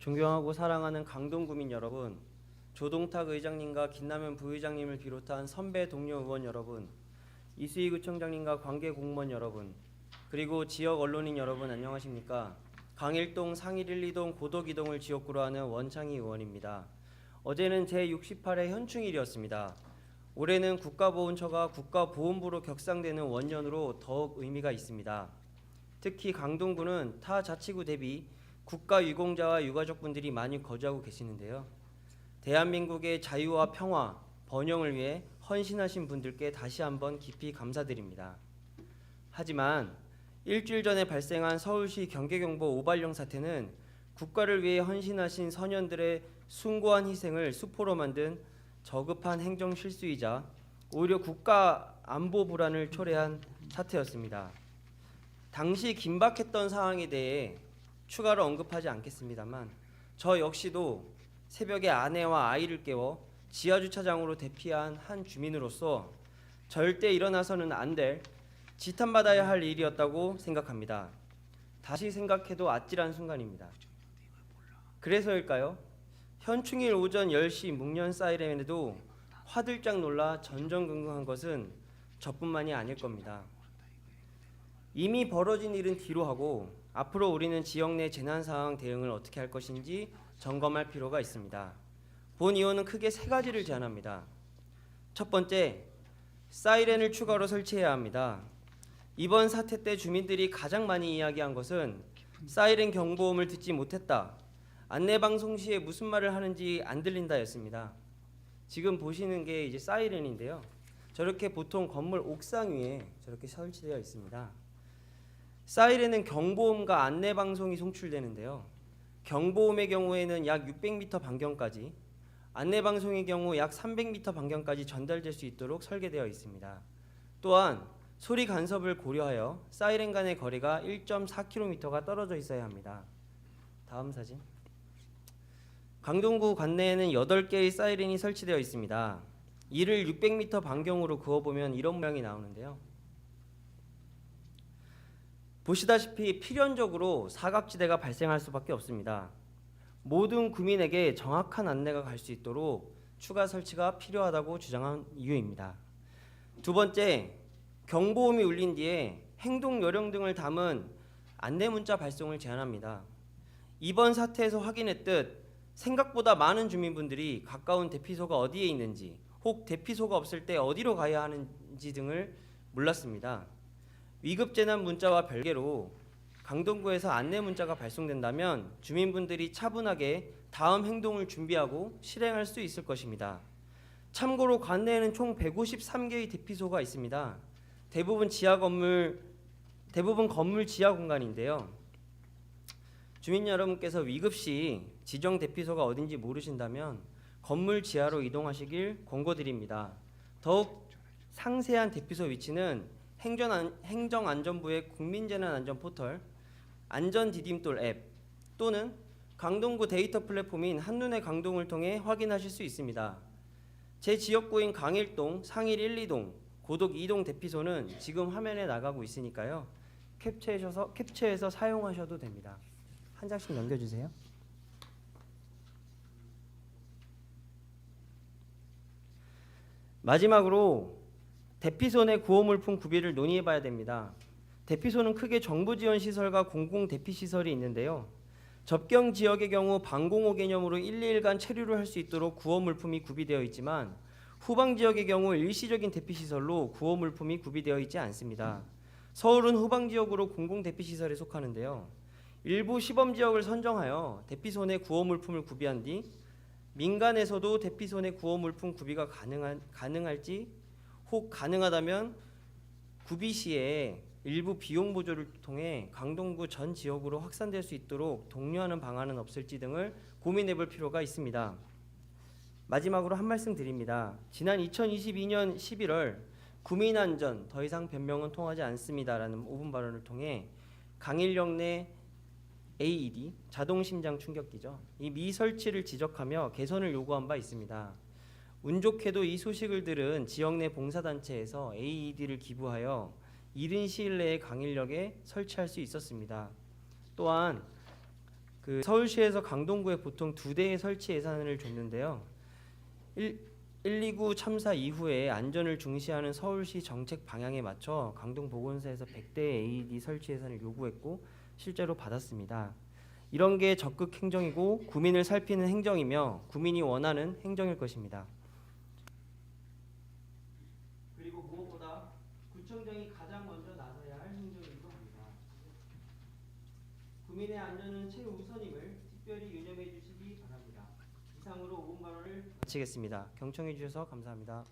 존경하고 사랑하는 강동구민 여러분, 조동탁 의장님과 김남현 부의장님을 비롯한 선배 동료 의원 여러분, 이수희 구청장님과 관계 공무원 여러분, 그리고 지역 언론인 여러분 안녕하십니까? 강일동 상일 1, 2동 고덕 2동을 지역구로 하는 원창희 의원입니다. 어제는 제 68회 현충일이었습니다. 올해는 국가보훈처가 국가보훈부로 격상되는 원년으로 더욱 의미가 있습니다. 특히 강동구는 타 자치구 대비 국가 유공자와 유가족분들이 많이 거주하고 계시는데요. 대한민국의 자유와 평화, 번영을 위해 헌신하신 분들께 다시 한번 깊이 감사드립니다. 하지만 일주일 전에 발생한 서울시 경계경보 오발령 사태는 국가를 위해 헌신하신 선현들의 숭고한 희생을 수포로 만든 저급한 행정 실수이자 오히려 국가 안보 불안을 초래한 사태였습니다. 당시 긴박했던 상황에 대해 추가로 언급하지 않겠습니다만 저 역시도 새벽에 아내와 아이를 깨워 지하 주차장으로 대피한 한 주민으로서 절대 일어나서는 안 될 지탄받아야 할 일이었다고 생각합니다. 다시 생각해도 아찔한 순간입니다. 그래서일까요? 현충일 오전 10시 묵년 사이렌에도 화들짝 놀라 전전긍긍한 것은 저뿐만이 아닐 겁니다. 이미 벌어진 일은 뒤로 하고 앞으로 우리는 지역 내 재난 상황 대응을 어떻게 할 것인지 점검할 필요가 있습니다. 본 의원은 크게 세 가지를 제안합니다. 첫 번째, 사이렌을 추가로 설치해야 합니다. 이번 사태 때 주민들이 가장 많이 이야기한 것은 사이렌 경보음을 듣지 못했다. 안내 방송 시에 무슨 말을 하는지 안 들린다였습니다. 지금 보시는 게 이제 사이렌인데요. 저렇게 보통 건물 옥상 위에 저렇게 설치되어 있습니다. 사이렌은 경보음과 안내 방송이 송출되는데요. 경보음의 경우에는 약 600m 반경까지, 안내 방송의 경우 약 300m 반경까지 전달될 수 있도록 설계되어 있습니다. 또한 소리 간섭을 고려하여 사이렌 간의 거리가 1.4km가 떨어져 있어야 합니다. 다음 사진. 강동구 관내에는 8개의 사이렌이 설치되어 있습니다. 이를 600m 반경으로 그어보면 이런 모양이 나오는데요. 보시다시피 필연적으로 사각지대가 발생할 수밖에 없습니다. 모든 구민에게 정확한 안내가 갈 수 있도록 추가 설치가 필요하다고 주장한 이유입니다. 두 번째, 경보음이 울린 뒤에 행동 요령 등을 담은 안내 문자 발송을 제한합니다. 이번 사태에서 확인했듯 생각보다 많은 주민분들이 가까운 대피소가 어디에 있는지 혹 대피소가 없을 때 어디로 가야 하는지 등을 몰랐습니다. 위급 재난 문자와 별개로 강동구에서 안내 문자가 발송된다면 주민분들이 차분하게 다음 행동을 준비하고 실행할 수 있을 것입니다. 참고로 관내에는 총 153개의 대피소가 있습니다. 대부분 지하 건물 대부분 건물 지하 공간인데요. 주민 여러분께서 위급 시 지정 대피소가 어딘지 모르신다면 건물 지하로 이동하시길 권고드립니다. 더욱 상세한 대피소 위치는 행전 행정안전부의 국민재난안전 포털 안전 디딤돌 앱 또는 강동구 데이터 플랫폼인 한눈의 강동을 통해 확인하실 수 있습니다. 제 지역구인 강일동, 상일 1, 2동, 고덕 2동 대피소는 지금 화면에 나가고 있으니까요. 캡처해서 캡처해서 사용하셔도 됩니다. 한 장씩 넘겨주세요. 마지막으로 대피소 내 구호물품 구비를 논의해 봐야 됩니다. 대피소는 크게 정부 지원 시설과 공공 대피 시설이 있는데요. 접경 지역의 경우 방공호 개념으로 1, 2일간 체류를 할 수 있도록 구호 물품이 구비되어 있지만 후방 지역의 경우 일시적인 대피 시설로 구호 물품이 구비되어 있지 않습니다. 서울은 후방 지역으로 공공 대피 시설에 속하는데요. 일부 시범 지역을 선정하여 대피소 내 구호 물품을 구비한 뒤 민간에서도 대피소 내 구호 물품 구비가 가능한 가능할지 혹 가능하다면 구비 시에 일부 비용 보조를 통해 강동구 전 지역으로 확산될 수 있도록 독려하는 방안은 없을지 등을 고민해 볼 필요가 있습니다. 마지막으로 한 말씀 드립니다. 지난 2022년 11월 구민 안전 더 이상 변명은 통하지 않습니다라는 5분 발언을 통해 강일역 내 AED 자동 심장 충격기죠. 이 미설치를 지적하며 개선을 요구한 바 있습니다. 운 좋게도 이 소식을 들은 지역 내 봉사단체에서 AED를 기부하여 이른 시일 내에 강일역에 설치할 수 있었습니다. 또한 그 서울시에서 강동구에 보통 두 대의 설치 예산을 줬는데요. 1, 129 참사 이후에 안전을 중시하는 서울시 정책 방향에 맞춰 강동 보건소에서 100대 AED 설치 예산을 요구했고 실제로 받았습니다. 이런 게 적극 행정이고 구민을 살피는 행정이며 구민이 원하는 행정일 것입니다. 그리고 무엇보다 구청장이 가장 먼저 나서야 할 행정이기도 합니다. 구민의 안전은 최우선임을 특별히 유념해 주시기 바랍니다. 이상으로 5분 발언을 마치겠습니다. 경청해 주셔서 감사합니다.